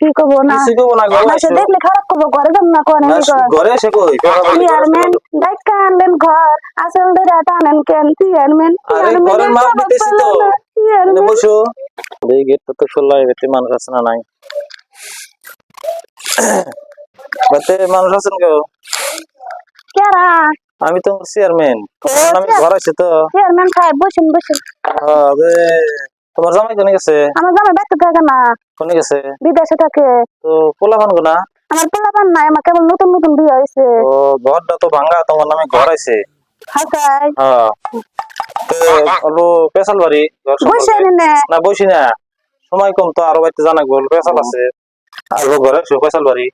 কি করব না। দেখলে খারাপ করব ঘরে না কোন ঘরে এসে কই? চেয়ারম্যান ডাক্কা আনলেন ঘর। আসল ধরে টানেন কেন? চেয়ারম্যান আরে ঘরের মাপ দিতেছি তো। বসো। এই গেটটা তো খোলা মানুষ আছে না নাই? বাতে মানুষ আছেন কেউ? কেরা? আমি তো চেয়ারম্যান। আমি ঘর আছে তো। চেয়ারম্যান সাহেব বসেন বসেন। হ্যাঁ, বে, তোমার জামাই কোনে গেছে? আমার জামাই ব্যস্ত থাকে না। কোনে গেছে? বিদেশে থাকে। তো পোলাপান না আমার পোলাপান নাই আমার কেবল নতুন নতুন বিয়ে হয়েছে। ও ঘরটা তো ভাঙা তোমার নামে ঘর আছে হাসাই হ্যাঁ। তো অল্প পেশাল বাড়ি ঘর বসে। নে। না বসি না। সময় কম তো আরও বাড়িতে জানা গেল পেশাল আছে। আর ঘরে আছে পেশাল বাড়ি।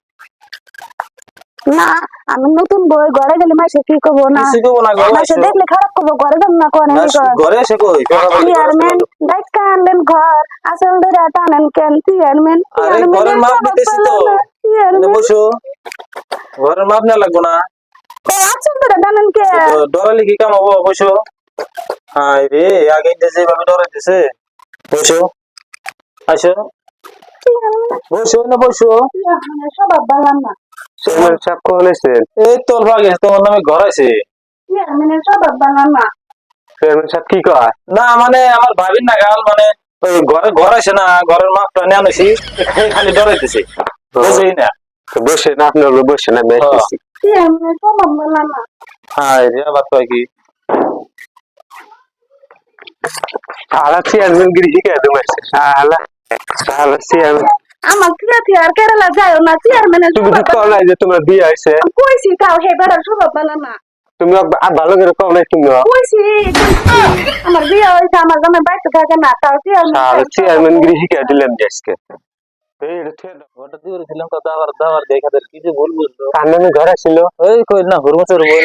না আমি নতুন বই ঘরে গেলে মাসে কি করব না? দেখলে খারাপ করব ঘরে যাব না কোন ঘরে এসে কই? চেয়ারম্যান ঘর আসল ধরে টানেন কেন? চেয়ারম্যান ঘরের মাপ দিতেছি তো। বসো। ঘরের মাপ না লাগবো না। আসল ধরে টানেন কে? ডরালি কি কাম হব? বসো। হাই রে আগে বসো। আসো। বসো না বসো। সবাব না। কখন এই তোর ভাগে তোমার নামে ঘর আছে। চেয়ারম্যানের সবাব বালাম না। চেয়ারম্যান সাহেব কি কয়? না মানে আমার ভাবির না গাল মানে ঘরে ঘর আছে না ঘরের মাপটা নিয়ে আনেছি খালি ডরাইতেছে। বুঝেই না। রে আবার কি? চেয়ারম্যান গিরি চেয়ারম্যান। আমার ক্রিয়াতি আর কেরালা যায় না চেয়ারম্যানের তুমি তো কও যে তোমার বিয়ে হয়েছে। কইছি তাও হে বেড়ার না। তুমি আর ভালো করে কও নাই তুমি কইছি আমার বিয়ে হয়েছে আমার জামাই বাইতে থাকে না তাও সারা চেয়ারম্যান চেয়ারম্যান গিরি শিখাই দিলাম যে আজকে এই এটা থুয়ে দাও। ঘরটা দিয়ে ছিলাম তো দাবার দাবার দেখাদের কি যে ভুল বুঝলো কার নামে ঘর ছিল ওই কই না হুরমুচের বই